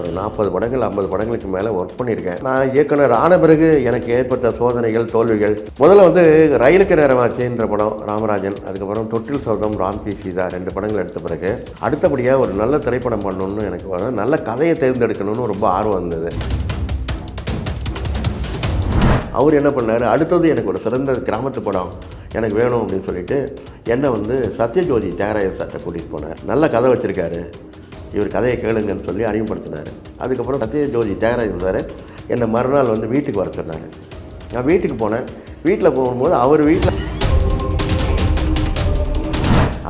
ஒரு நாற்பது படங்கள் ஐம்பது படங்களுக்கு மேலே ஒர்க் பண்ணியிருக்கேன். நான் இயக்குனர் ஆன பிறகு எனக்கு ஏற்பட்ட சோதனைகள் தோல்விகள். முதல்ல வந்து ரயிலுக்கு நேரமாச்சுன்ற படம் ராமராஜன் அதுக்கப்புறம் தொட்டில் சௌதம் ராம்கி சீதா ரெண்டு படங்கள் எடுத்த பிறகு அடுத்தபடியாக ஒரு நல்ல திரைப்படம் பண்ணணும்னு எனக்கு வரும் நல்ல கதையை தேர்ந்தெடுக்கணும்னு ரொம்ப ஆர்வம் இருந்தது. அவர் என்ன பண்ணார்? அடுத்தது எனக்கு ஒரு சிறந்த கிராமத்து படம் எனக்கு வேணும் அப்படின்னு சொல்லிட்டு என்னை வந்து சத்யஜோதி தியாகராய சார்ட்ட கூட்டிகிட்டு போனார். நல்ல கதை வச்சுருக்காரு. இவர் கதையை கேளுங்கன்னு சொல்லி அறிமுகப்படுத்தினார். அதுக்கப்புறம் சத்யஜோதி தயாராக இருந்தார். என்னை மறுநாள் வந்து வீட்டுக்கு வர சொன்னார். நான் வீட்டுக்கு போனேன். வீட்டில் போகும்போது அவர் வீட்டில்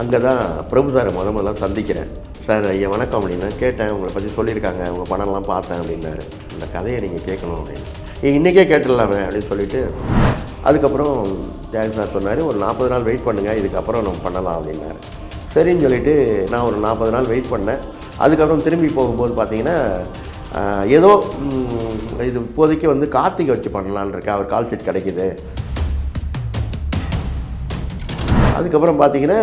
அங்கே தான் பிரபு சாரை முத முதல்ல சந்திக்கிறேன். சார் ஐயா வணக்கம் அப்படின்னு கேட்டேன். உங்களை பற்றி சொல்லியிருக்காங்க. உங்கள் படம்லாம் பார்த்தேன் அப்படின்னாரு. அந்த கதையை நீங்கள் கேட்கணும் அப்படின்னு. இன்றைக்கே கேட்டுடலாமே அப்படின்னு சொல்லிட்டு அதுக்கப்புறம் ஜாக் சார் சொன்னார். ஒரு நாற்பது நாள் வெயிட் பண்ணுங்கள் இதுக்கப்புறம் நம்ம பண்ணலாம் அப்படின்னாரு. சரின்னு சொல்லிவிட்டு நான் ஒரு நாற்பது நாள் வெயிட் பண்ணேன். அதுக்கப்புறம் திரும்பி போகும்போது பார்த்தீங்கன்னா ஏதோ இது இப்போதைக்கு வந்து கார்த்திகை வச்சு பண்ணலான்னு இருக்கேன் அவர் கால் ஷீட் கிடைக்குது. அதுக்கப்புறம் பார்த்தீங்கன்னா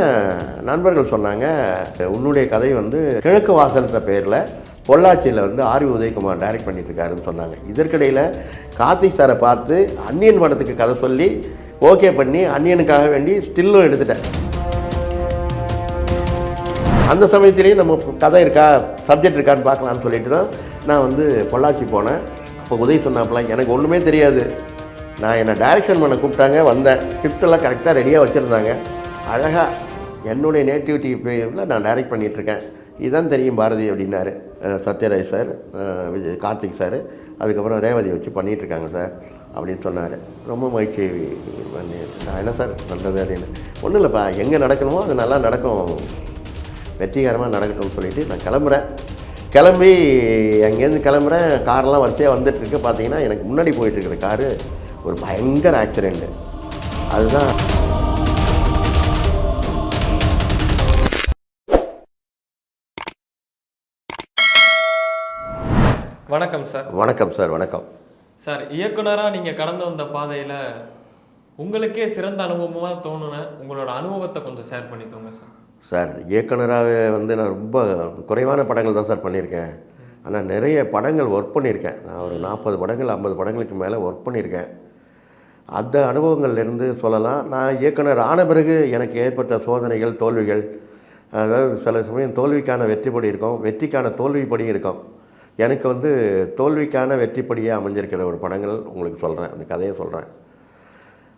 நண்பர்கள் சொன்னாங்க உன்னுடைய கதை வந்து கிழக்கு வாசல்ன்ற பேரில் பொள்ளாச்சியில் வந்து ஆர்வி உதயகுமார் டைரக்ட் பண்ணிட்டுருக்காருன்னு சொன்னாங்க. இதற்கிடையில் கார்த்திக் சாரை பார்த்து அன்னியன் படத்துக்கு கதை சொல்லி ஓகே பண்ணி அன்னியனுக்காக வேண்டி ஸ்டில்லும் எடுத்துட்டேன். அந்த சமயத்திலேயே நம்ம கதை இருக்கா சப்ஜெக்ட் இருக்கான்னு பார்க்கலான்னு சொல்லிட்டு தான் நான் வந்து பொள்ளாச்சி போனேன். அப்போ உதவி சொன்னாப்பெல்லாம் எனக்கு ஒன்றுமே தெரியாது. நான் என்னை டைரக்ஷன் பண்ண கூப்பிட்டாங்க வந்தேன். ஸ்கிரிப்டெல்லாம் கரெக்டாக ரெடியாக வச்சுருந்தாங்க. அழகாக என்னுடைய நேட்டிவிட்டி பேரில் நான் டைரக்ட் பண்ணிகிட்ருக்கேன் இதுதான் தெரியும் பாரதி அப்படின்னாரு. Sathyaraj sir Vijay Karthik sir. அதுக்கப்புறம் ரேவதி வச்சு பண்ணிகிட்ருக்காங்க சார் அப்படின்னு சொன்னார். ரொம்ப மகிழ்ச்சி பண்ணி நான் என்ன சார் பண்ணுறது அப்படின்னு. ஒன்றும் இல்லைப்பா எங்கே நடக்கணுமோ அது நல்லா நடக்கும். வெற்றிகரமாக நடக்கட்டும்னு சொல்லிட்டு நான் கிளம்புறேன். கிளம்பி அங்கேருந்து கிளம்புறேன். கார்லாம் வரிசையாக வந்துட்டுருக்கு. பார்த்தீங்கன்னா எனக்கு முன்னாடி போயிட்டு இருக்கிற காரு ஒரு பயங்கர ஆக்சிடெண்ட்டு அதுதான். வணக்கம் சார். வணக்கம் சார். வணக்கம். சார் இயக்குனராக நீங்கள் கடந்து வந்த பாதையில் உங்களுக்கே சிறந்த அனுபவமாக தோணுன உங்களோட அனுபவத்தை கொஞ்சம் ஷேர் பண்ணிக்கோங்க சார். சார் இயக்குனராகவே வந்து நான் ரொம்ப குறைவான படங்கள் தான் சார் பண்ணியிருக்கேன். ஆனால் நிறைய படங்கள் ஒர்க் பண்ணியிருக்கேன். நான் ஒரு நாற்பது படங்கள் ஐம்பது படங்களுக்கு மேலே ஒர்க் பண்ணியிருக்கேன். அந்த அனுபவங்கள்லேருந்து சொல்லலாம் நான் இயக்குனர் ஆன பிறகு எனக்கு ஏற்பட்ட சோதனைகள் தோல்விகள் அதாவது சில சமயம் தோல்விக்கான வெற்றிப்படி இருக்கும் வெற்றிக்கான தோல்விப்படி இருக்கும். எனக்கு வந்து தோல்விக்கான வெற்றிப்படியாக அமைஞ்சிருக்கிற ஒரு படங்கள் உங்களுக்கு சொல்கிறேன் அந்த கதையை சொல்கிறேன்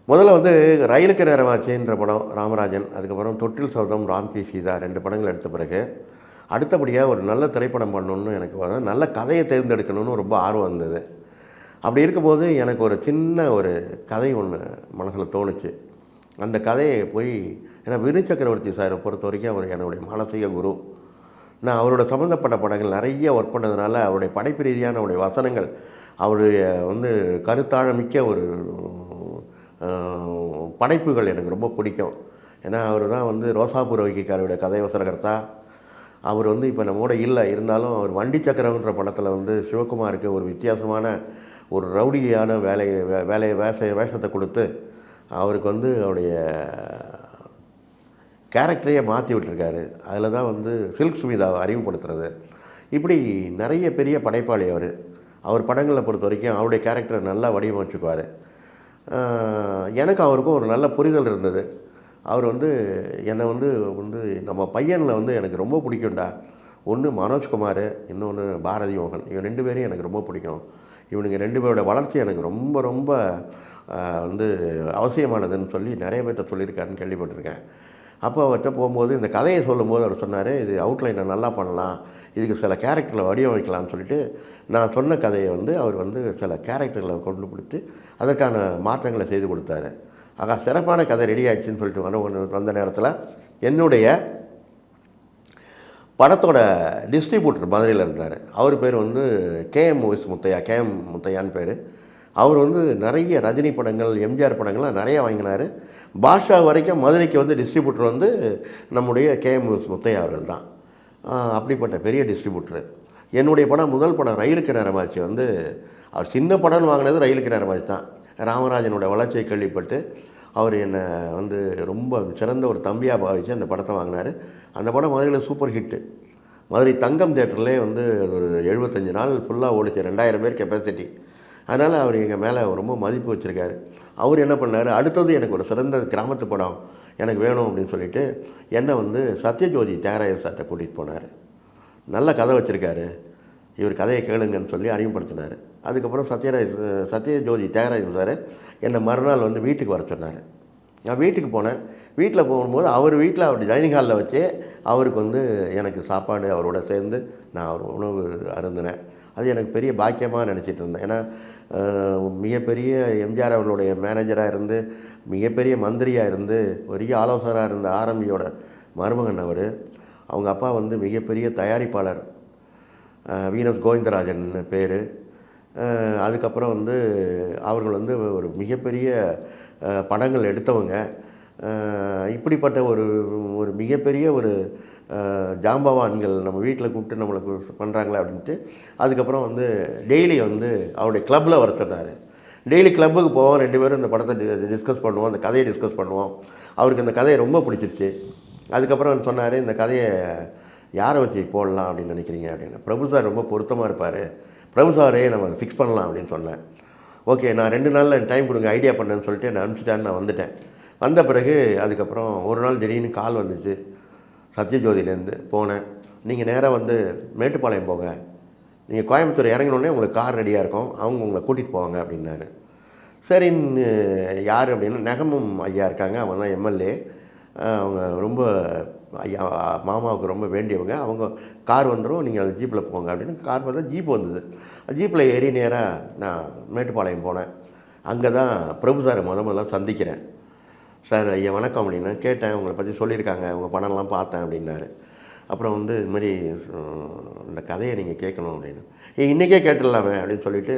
முதல்ல வந்து ரயிலுக்கு நேரமாச்சுன்ற படம் ராமராஜன் அதுக்கப்புறம் தொட்டில் சௌதம் ராம்கி சீதா ரெண்டு படங்கள் எடுத்த பிறகு அடுத்தபடியாக ஒரு நல்ல திரைப்படம் பண்ணணும்னு எனக்கு வரும் நல்ல கதையை தேர்ந்தெடுக்கணும்னு ரொம்ப ஆர்வம் இருந்தது. அப்படி இருக்கும்போது எனக்கு ஒரு சின்ன ஒரு கதை ஒன்று மனசில் தோணுச்சு. அந்த கதையை போய் ஏன்னா வினு சக்கரவர்த்தி சாரை பொறுத்த வரைக்கும் அவர் என்னுடைய மானசீக குரு. நான் அவரோட சம்மந்தப்பட்ட படங்கள் நிறைய ஒர்க் பண்ணதுனால அவருடைய படைப்பு ரீதியான அவருடைய வசனங்கள் அவருடைய வந்து கருத்தாழமிக்க ஒரு படைப்புகள் எனக்கு ரொம்ப பிடிக்கும். ஏன்னா அவர் தான் வந்து ரோசாபுர வைக்கிக்காரோட கதை வசனகர்த்தா அவர் வந்து இப்போ நம்மோட இல்லை. இருந்தாலும் அவர் வண்டி சக்கரம்ன்ற படத்தில் வந்து சிவகுமாருக்கு ஒரு வித்தியாசமான ஒரு ரவுடியான வேலையை வே- வேலையை வேச வேஷத்தை கொடுத்து அவருக்கு வந்து அவருடைய கேரக்டரையே மாற்றி விட்டுருக்காரு. அதில் தான் வந்து சில்க் சுமிதாவை அறிமுகப்படுத்துறது. இப்படி நிறைய பெரிய படைப்பாளி அவர். அவர் படங்களை பொறுத்த வரைக்கும் அவருடைய கேரக்டரை நல்லா வடிவமைச்சுக்குவார். எனக்கு அவருக்கும் ஒரு நல்ல புரிதல் இருந்தது. அவர் வந்து என்னை வந்து வந்து நம்ம பையனில் வந்து எனக்கு ரொம்ப பிடிக்கும்டா. ஒன்று மனோஜ்குமார் இன்னொன்று பாரதி மோகன். இவன் ரெண்டு பேரையும் எனக்கு ரொம்ப பிடிக்கும். இவனுங்க ரெண்டு பேரோட வளர்ச்சி எனக்கு ரொம்ப ரொம்ப வந்து அவசியமானதுன்னு சொல்லி நிறைய பேர்கிட்ட சொல்லியிருக்காருன்னு கேள்விப்பட்டிருக்கேன். அப்போ அவர்கிட்ட போகும்போது இந்த கதையை சொல்லும்போது அவர் சொன்னார் இது அவுட்லைனை நல்லா பண்ணலாம். இதுக்கு சில கேரக்டரில் வடிவமைக்கலாம்னு சொல்லிட்டு நான் சொன்ன கதையை வந்து அவர் வந்து சில கேரக்டர்களை கொண்டு கொடுத்து அதற்கான மாற்றங்களை செய்து கொடுத்தாரு. ஆகா சிறப்பான கதை ரெடி ஆயிடுச்சுன்னு சொல்லிட்டு வர ஒன்று வந்த நேரத்தில் என்னுடைய படத்தோட டிஸ்ட்ரிபியூட்டர் மதுரையில் இருந்தார். அவர் பேர் வந்து K M movies Muthaiya K M முத்தையான்னு பேர். அவர் வந்து நிறைய ரஜினி படங்கள் எம்ஜிஆர் படங்கள்லாம் நிறையா வாங்கினார். பாஷா வரைக்கும் மதுரைக்கு வந்து டிஸ்ட்ரிபியூட்டர் வந்து நம்முடைய கேஎம் மூவிஸ் முத்தையா அவர்கள் தான். அப்படிப்பட்ட பெரிய டிஸ்ட்ரிபியூட்டர் என்னுடைய படம் முதல் படம் ரயிலுக்கு நேரமாச்சு வந்து அவர் சின்ன படம்னு வாங்கினது ரயிலுக்கு நேரமாச்சு தான். ராமராஜனோட வளர்ச்சியை கேள்விப்பட்டு அவர் என்னை வந்து ரொம்ப சிறந்த ஒரு தம்பியாக பாவிச்சு அந்த படத்தை வாங்கினார். அந்த படம் மதுரையில் சூப்பர் ஹிட்டு மதுரை தங்கம் தேட்டர்லேயே வந்து ஒரு எழுபத்தஞ்சு நாள் ஃபுல்லாக ஓடிச்சு. ரெண்டாயிரம் பேர் கெப்பாசிட்டி அதனால் அவர் எங்கள் மேலே ரொம்ப மதிப்பு வச்சுருக்காரு. அவர் என்ன பண்ணார்? அடுத்தது எனக்கு ஒரு சிறந்த கிராமத்து படம் எனக்கு வேணும் அப்படின்னு சொல்லிட்டு என்னை வந்து சத்யஜோதி தியாகராஜ சார்கிட்ட கூட்டிகிட்டு போனார். நல்ல கதை வச்சுருக்காரு. இவர் கதையை கேளுங்கன்னு சொல்லி அறிமுகப்படுத்தினார். அதுக்கப்புறம் சத்யராஜ் சத்யஜோதி தியாகராஜன் சார் என்னை மறுநாள் வந்து வீட்டுக்கு வர சொன்னார். நான் வீட்டுக்கு போனேன். வீட்டில் போகும்போது அவர் வீட்டில் அவர் டைனிங் ஹாலில் வச்சே அவருக்கு வந்து எனக்கு சாப்பாடு அவரோட சேர்ந்து நான் அவர் உணவு அருந்தினேன். அது எனக்கு பெரிய பாக்கியமாக நினச்சிட்டு இருந்தேன். ஏன்னா மிகப்பெரிய எம்ஜிஆர் அவர்களுடைய மேனேஜராக இருந்து மிகப்பெரிய மந்திரியாக இருந்து பெரிய ஆலோசகராக இருந்த ஆரம்பியோட மருமகன் அவர். அவங்க அப்பா வந்து மிகப்பெரிய தயாரிப்பாளர். வீனஸ் கோவிந்தராஜன் பேர். அதுக்கப்புறம் வந்து அவர்கள் வந்து ஒரு மிகப்பெரிய படங்கள் எடுத்தவங்க. இப்படிப்பட்ட ஒரு ஒரு மிகப்பெரிய ஒரு ஜாம்பவான்கள் நம்ம வீட்டில் கூப்பிட்டு நம்மளுக்கு பண்ணுறாங்களே அப்படின்ட்டு அதுக்கப்புறம் வந்து டெய்லி வந்து அவருடைய கிளப்பில் வர டெய்லி கிளப்புக்கு போவோம் ரெண்டு பேரும் இந்த படத்தை டிஸ்கஸ் பண்ணுவோம் அந்த கதையை டிஸ்கஸ் பண்ணுவோம். அவருக்கு இந்த கதையை ரொம்ப பிடிச்சிருச்சு. அதுக்கப்புறம் சொன்னார் இந்த கதையை யாரை வச்சு போடலாம் அப்படின்னு நினைக்கிறீங்க அப்படின்னு. பிரபு சார் ரொம்ப பொருத்தமாக இருப்பார். பிரபு சாரே நம்ம ஃபிக்ஸ் பண்ணலாம் அப்படின்னு சொன்னேன். ஓகே நான் ரெண்டு நாளில் டைம் கொடுங்க ஐடியா பண்ணேன்னு சொல்லிட்டு நான் அனுப்பிச்சிட்டேன் நான் வந்துட்டேன். வந்த பிறகு அதுக்கப்புறம் ஒரு நாள் திடீர்னு கால் வந்துச்சு. சத்யஜோதியிலேருந்து போனேன். நீங்கள் நேராக வந்து மேட்டுப்பாளையம் போங்க. நீங்கள் கோயம்புத்தூர் இறங்கினோடனே உங்களுக்கு கார் ரெடியாக இருக்கும். அவங்க உங்களை கூட்டிகிட்டு போவாங்க அப்படின்னாரு. சரின்னு யார் அப்படின்னா நெகமும் ஐயா இருக்காங்க. அவங்க தான் எம்எல்ஏ அவங்க ரொம்ப ஐயா மாமாவுக்கு ரொம்ப வேண்டியவங்க. அவங்க கார் வந்துடும் நீங்கள் அந்த ஜீப்பில் போங்க அப்படின்னு கார் பார்த்தா ஜீப் வந்தது. ஜீப்பில் ஏறி நேராக நான் மேட்டுப்பாளையம் போனேன். அங்கே தான் பிரபு சாரை முத முதல்ல சந்திக்கிறேன். சார் ஐயா வணக்கம் அப்படின்னு கேட்டேன். உங்களை பற்றி சொல்லியிருக்காங்க. உங்கள் படம்லாம் பார்த்தேன் அப்படின்னாரு. அப்புறம் வந்து இது மாதிரி இந்த கதையை நீங்கள் கேட்கணும் அப்படின்னு. ஏ இன்றைக்கே கேட்டுடலாமே அப்படின்னு சொல்லிவிட்டு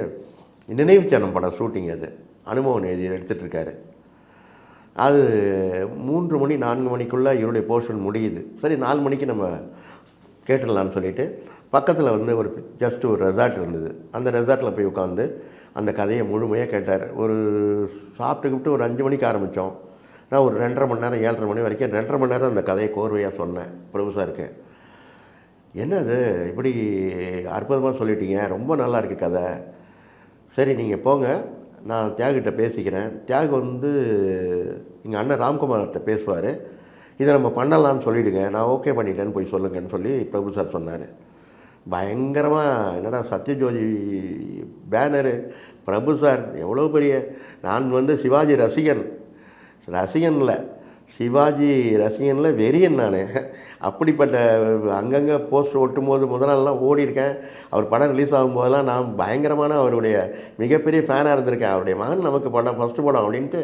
நினைவு சேனம் படம் ஷூட்டிங் அது. அனுபவம் எழுதி எடுத்துகிட்ருக்காரு அது மூன்று மணி நான்கு மணிக்குள்ளே இவருடைய போர்ஷன் முடியுது. சரி நாலு மணிக்கு நம்ம கேட்டுடலான்னு சொல்லிட்டு பக்கத்தில் வந்து ஒரு ஜஸ்ட் ஒரு ரெசார்ட் இருந்தது. அந்த ரெசார்ட்டில் போய் உட்காந்து அந்த கதையை முழுமையாக கேட்டார். ஒரு சாப்பிட்டுக்கிட்டு ஒரு அஞ்சு மணிக்கு ஆரம்பித்தோம் நான் ஒரு ரெண்டரை மணி நேரம் ஏழரை மணி வரைக்கும் ரெண்டரை மணி நேரம் அந்த கதையை கோர்வையாக சொன்னேன் பிரபு சாருக்கு. என்னது இப்படி அற்புதமாக சொல்லிட்டீங்க ரொம்ப நல்லா இருக்குது கதை. சரி நீங்கள் போங்க. நான் தியாகிட்ட பேசிக்கிறேன். தியாகு வந்து எங்கள் அண்ணன் ராம்குமார்கிட்ட பேசுவார். இதை நம்ம பண்ணலான்னு சொல்லிவிடுங்க நான் ஓகே பண்ணிட்டேன்னு போய் சொல்லுங்கன்னு சொல்லி பிரபு சார் சொன்னார். பயங்கரமாக என்னடா சத்யஜோதி பேனரு பிரபு சார் எவ்வளோ பெரிய நான் வந்து சிவாஜி ரசிகன். ரசிகனில். சிவாஜி ரசிகனில் வெறியன் நான். அப்படிப்பட்ட அங்கங்கே போஸ்டர் ஒட்டும் போது முதல் நாள்லாம் ஓடிருக்கேன் அவர் படம் ரிலீஸ் ஆகும்போதெல்லாம் நான் பயங்கரமான அவருடைய மிகப்பெரிய ஃபேனாக இருந்திருக்கேன். அவருடைய மகன் நமக்கு படம் ஃபஸ்ட்டு படம் அப்படின்ட்டு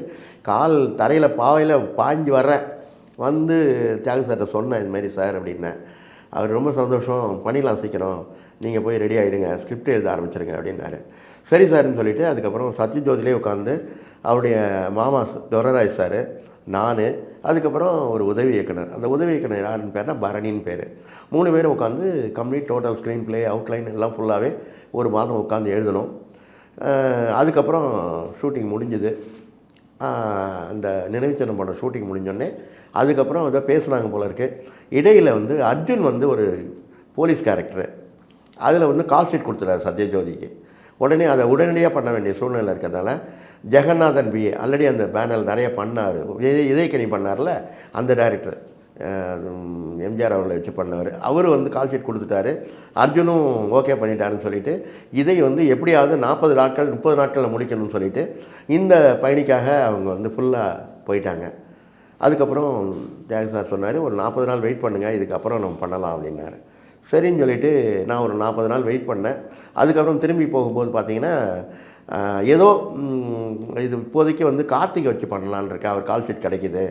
கால் தரையில் பாவையில் பாஞ்சு வர்றேன். வந்து தியாகு சார்கிட்ட சொன்னேன் இது மாதிரி சார் அப்படின்னேன் அவர் ரொம்ப சந்தோஷம். பண்ணிடலாம் சீக்கிரம். நீங்கள் போய் ரெடி ஆகிடுங்க ஸ்கிரிப்ட் எழுத ஆரம்பிச்சிருங்க அப்படின்னாரு. சரி சார்னு சொல்லிவிட்டு அதுக்கப்புறம் சத்யஜோதிலே உட்காந்து அவருடைய மாமா துரராஜ் சார் நான் அதுக்கப்புறம் ஒரு உதவி இயக்குனர். அந்த உதவி இயக்குனர் யாருன்னு பேர்னா பரணின்னு பேர். மூணு பேர் உட்காந்து complete total screen play outline எல்லாம் ஃபுல்லாகவே ஒரு மாதம் உட்காந்து எழுதணும். அதுக்கப்புறம் ஷூட்டிங் முடிஞ்சுது. அந்த நினைவுச்சனம் படம் ஷூட்டிங் முடிஞ்சோடனே அதுக்கப்புறம் ஏதோ பேசுனாங்க போல இருக்குது இடையில் வந்து அர்ஜுன் வந்து ஒரு போலீஸ் கேரக்டரு அதில் வந்து கால் ஷீட் கொடுத்துட்டாரு சத்யஜோதிக்கு. உடனே அதை உடனடியாக பண்ண வேண்டிய சூழ்நிலை இருக்கிறதால ஜெகநாதன் பி ஆல்ரெடி அந்த பேனல் நிறைய பண்ணார். இதே இதயக்கனி பண்ணார்ல அந்த டேரக்டர் எம்ஜிஆர் அவர்களை வச்சு பண்ணவர் அவர் வந்து கால் ஷீட் கொடுத்துட்டாரு. அர்ஜுனும் ஓகே பண்ணிட்டாருன்னு சொல்லிட்டு இதை வந்து எப்படியாவது நாற்பது நாட்கள் முப்பது நாட்களில் முடிக்கணும்னு சொல்லிட்டு இந்த பயணிக்காக அவங்க வந்து ஃபுல்லாக போயிட்டாங்க. அதுக்கப்புறம் ஜாக் சார் சொன்னார் ஒரு நாற்பது நாள் வெயிட் பண்ணுங்கள் இதுக்கப்புறம் நம்ம பண்ணலாம் அப்படின்னாரு. சரின்னு சொல்லிட்டு நான் ஒரு நாற்பது நாள் வெயிட் பண்ணேன். அதுக்கப்புறம் திரும்பி போகும்போது பார்த்தீங்கன்னா ஏதோ இது இப்போதைக்கு வந்து கார்த்திகை வச்சு பண்ணலான்னு இருக்கேன் அவர் கால் ஷீட் கிடைக்கிது.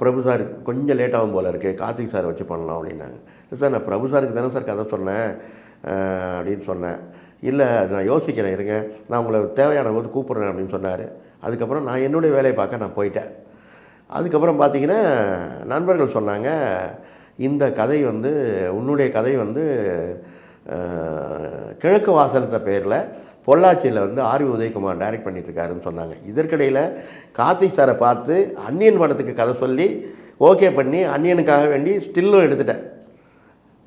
பிரபு சார் கொஞ்சம் லேட்டாகும் போல் போல இருக்குது கார்த்திக் சார் வச்சு பண்ணலாம் அப்படின்னாங்க. சார் நான் பிரபு சாருக்கு தானே சார் கதை சொன்னேன். அப்படின்னு சொன்னேன். இல்லை அது நான் யோசிக்கிறேன் இருங்க. நான் உங்களை தேவையான போது கூப்பிட்றேன் அப்படின்னு சொன்னார். அதுக்கப்புறம் நான் என்னுடைய வேலையை பார்க்க நான் போயிட்டேன். அதுக்கப்புறம் பார்த்தீங்கன்னா நண்பர்கள் சொன்னாங்க இந்த கதை வந்து உன்னுடைய கதை வந்து கிழக்கு வாசல்ன்ற பேரில் பொள்ளாச்சியில் வந்து ஆர்வி உதயகுமார் டைரக்ட் பண்ணிட்டு இருக்காருன்னு சொன்னாங்க. இதற்கிடையில் கார்த்திக் சாரை பார்த்து அன்னியன் படத்துக்கு கதை சொல்லி ஓகே பண்ணி அன்னியனுக்காக வேண்டி ஸ்டில்லும் எடுத்துட்டேன்.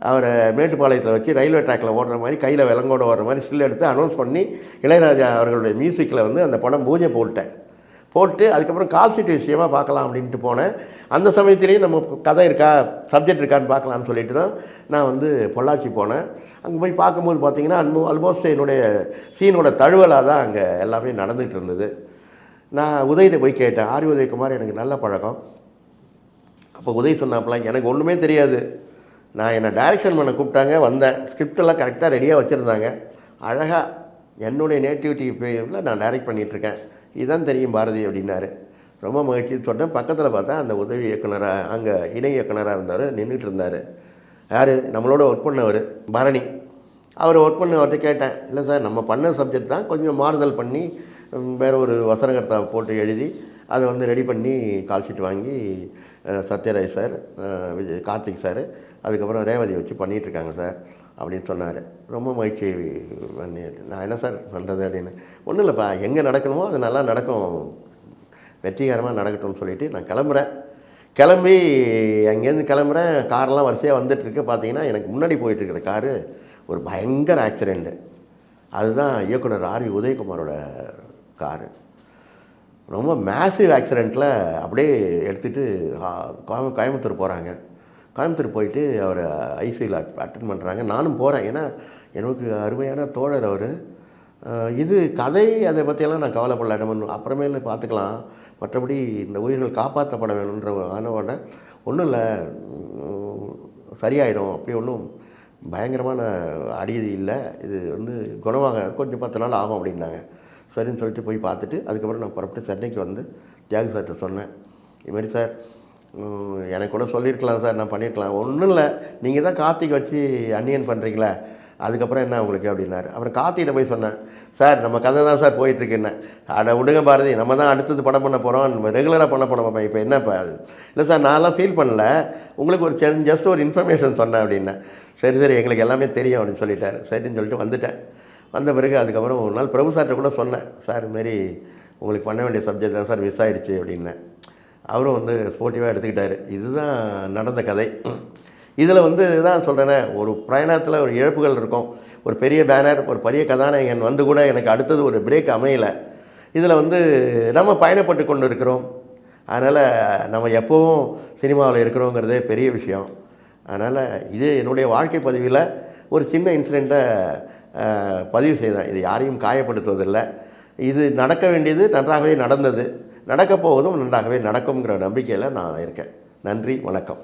அவரை மேட்டுப்பாளையத்தில் வச்சு ரயில்வே ட்ராக்கில் ஓடுற மாதிரி கையில் விலங்கோட ஓடுற மாதிரி ஸ்டில் எடுத்து அனௌன்ஸ் பண்ணி இளையராஜா அவர்களுடைய மியூசிக்கில் வந்து அந்த படம் பூஜை போட்டேன் போட்டு அதுக்கப்புறம் கால் ஷீட் விஷயமா பார்க்கலாம் அப்படின்ட்டு போனேன். அந்த சமயத்துலேயும் நம்ம கதை இருக்கா சப்ஜெக்ட் இருக்கான்னு பார்க்கலாம்னு சொல்லிட்டு தான் நான் வந்து பொள்ளாச்சி போனேன். அங்கே போய் பார்க்கும்போது பார்த்தீங்கன்னா அல்மோ ஆல்மோஸ்ட் என்னுடைய சீனோட தழுவலாக தான் அங்கே எல்லாமே நடந்துகிட்டு இருந்தது. நான் உதயத்தை போய் கேட்டேன் ஆரி உதயகுமார் எனக்கு நல்ல பழக்கம். அப்போ உதவி சொன்னாப்பெல்லாம் எனக்கு ஒன்றுமே தெரியாது. நான் என்னை டைரக்ஷன் பண்ண கூப்பிட்டாங்க வந்தேன். ஸ்கிரிப்டெல்லாம் கரெக்டாக ரெடியாக வச்சுருந்தாங்க. அழகாக என்னுடைய நேட்டிவிட்டி பேரில் நான் டைரக்ட் பண்ணிகிட்ருக்கேன் இதுதான் தெரியும் பாரதி அப்படின்னாரு. ரொம்ப மகிழ்ச்சி சொன்னேன் பக்கத்தில் பார்த்தா அந்த உதவி இயக்குனராக அங்கே இணை இயக்குனராக இருந்தார் நின்றுட்டு இருந்தார். யார்? நம்மளோட ஒர்க் பண்ணவர் பரணி. அவர் ஒர்க் பண்ணவர்கிட்ட கேட்டேன். இல்லை சார் நம்ம பண்ண சப்ஜெக்ட் தான் கொஞ்சம் மாறுதல் பண்ணி வேறு ஒரு வசனகர்த்தாவை போட்டு எழுதி அதை வந்து ரெடி பண்ணி கால் ஷீட் வாங்கி சத்யராஜ் சார் விஜய் கார்த்திக் சார் அதுக்கப்புறம் ரேவதி வச்சு பண்ணிகிட்ருக்காங்க இருக்காங்க சார் அப்படின்னு சொன்னார். ரொம்ப மகிழ்ச்சி பண்ணி. நான் என்ன சார் பண்ணுறது அப்படின்னு. ஒன்றும் இல்லைப்பா எங்கே நடக்கணுமோ அது நல்லா நடக்கும். வெற்றிகரமாக நடக்கட்டும்னு சொல்லிவிட்டு நான் கிளம்புறேன். கிளம்பி அங்கேருந்து கிளம்புறேன். கார்லாம் வரிசையாக வந்துட்டுருக்கு. பார்த்தீங்கன்னா எனக்கு முன்னாடி போயிட்டுருக்குற காரு ஒரு பயங்கர ஆக்சிடெண்ட்டு அதுதான் இயக்குனர் ஆர் வி உதயகுமாரோட காரு. ரொம்ப மேசிவ் ஆக்சிடெண்ட்டில் அப்படியே எடுத்துகிட்டு கோயம்புத்தூர் போகிறாங்க கோயம்புத்தூர் போயிட்டு அவர் ஐசியூவில் அட்டன் பண்ணுறாங்க நானும் போகிறேன் ஏன்னா எனக்கு அருமையான தோழர் அவர். இது கதை அதை பற்றியெல்லாம் நான் கவலைப்படல. நம்ம அப்புறமேல பார்த்துக்கலாம். மற்றபடி இந்த உயிர்கள் காப்பாற்றப்பட வேணுன்ற ஒரு ஆனவோட ஒன்றும் இல்லை. சரியாயிடும். அப்படி ஒன்றும் பயங்கரமான அடி இல்லை. இது வந்து குணமாக கொஞ்சம் பத்து நாள் ஆகும் அப்படின்னாங்க. சரின்னு சொல்லிட்டு போய் பார்த்துட்டு அதுக்கப்புறம் நான் புறப்பட்டு சென்னைக்கு வந்து தியாகு சார்கிட்ட சொன்னேன். இதுமாரி சார் எனக்கு கூட சொல்லியிருக்கலாம் சார் நான் பண்ணியிருக்கலாம். ஒன்றும் இல்லை. நீங்கள் தான் கார்த்திக் வச்சு அன்னியன் பண்ணுறீங்களே அதுக்கப்புறம் என்ன உங்களுக்கு அப்படின்னாரு. அப்புறம் கார்த்திகிட்ட போய் சொன்னேன் சார் நம்ம கதை தான் சார் போயிட்டுருக்குன்னு அட விடுங்க பாரதி நம்ம தான் அடுத்தது படம் பண்ண போகிறோம் ரெகுலராக பண்ண போகிறோம் இப்போ என்ன இப்போ அது? இல்லை சார் நான்லாம் ஃபீல் பண்ணல. உங்களுக்கு ஒரு ஜஸ்ட் ஒரு இன்ஃபர்மேஷன் சொன்னேன் அப்படின்னேன் சரி சரி எங்களுக்கு எல்லாமே தெரியும் அப்படின்னு சொல்லிட்டாரு. சரின்னு சொல்லிட்டு வந்துட்டேன். வந்த பிறகு அதுக்கப்புறம் ஒரு நாள் பிரபு சார்கிட்ட கூட சொன்னேன் சார் இதுமாரி உங்களுக்கு பண்ண வேண்டிய சப்ஜெக்ட் தான் சார் மிஸ் ஆயிடுச்சு அப்படின்னேன். அவரும் வந்து ஸ்போர்ட்டிவாக எடுத்துக்கிட்டார். இதுதான் நடந்த கதை. இதில் வந்து தான் சொல்கிறேனே ஒரு பிரயாணத்தில் ஒரு இழப்புகள் இருக்கும். ஒரு பெரிய பேனர் ஒரு பெரிய கதாநாயகன் வந்து கூட எனக்கு அடுத்தது ஒரு பிரேக் அமையலை. இதில் வந்து நம்ம பயணப்பட்டு கொண்டு இருக்கிறோம் அதனால் நம்ம எப்போவும் சினிமாவில் இருக்கிறோங்கிறதே பெரிய விஷயம். அதனால் இது என்னுடைய வாழ்க்கை பதிவில் ஒரு சின்ன இன்சிடெண்ட்டை பதிவு செய்தேன். இது யாரையும் காயப்படுத்துவதில்லை. இது நடக்க வேண்டியது நன்றாகவே நடந்தது. நடக்கப் போவதும் நன்றாகவே நடக்குங்கிற நம்பிக்கையில் நான் இருக்கேன். நன்றி வணக்கம்.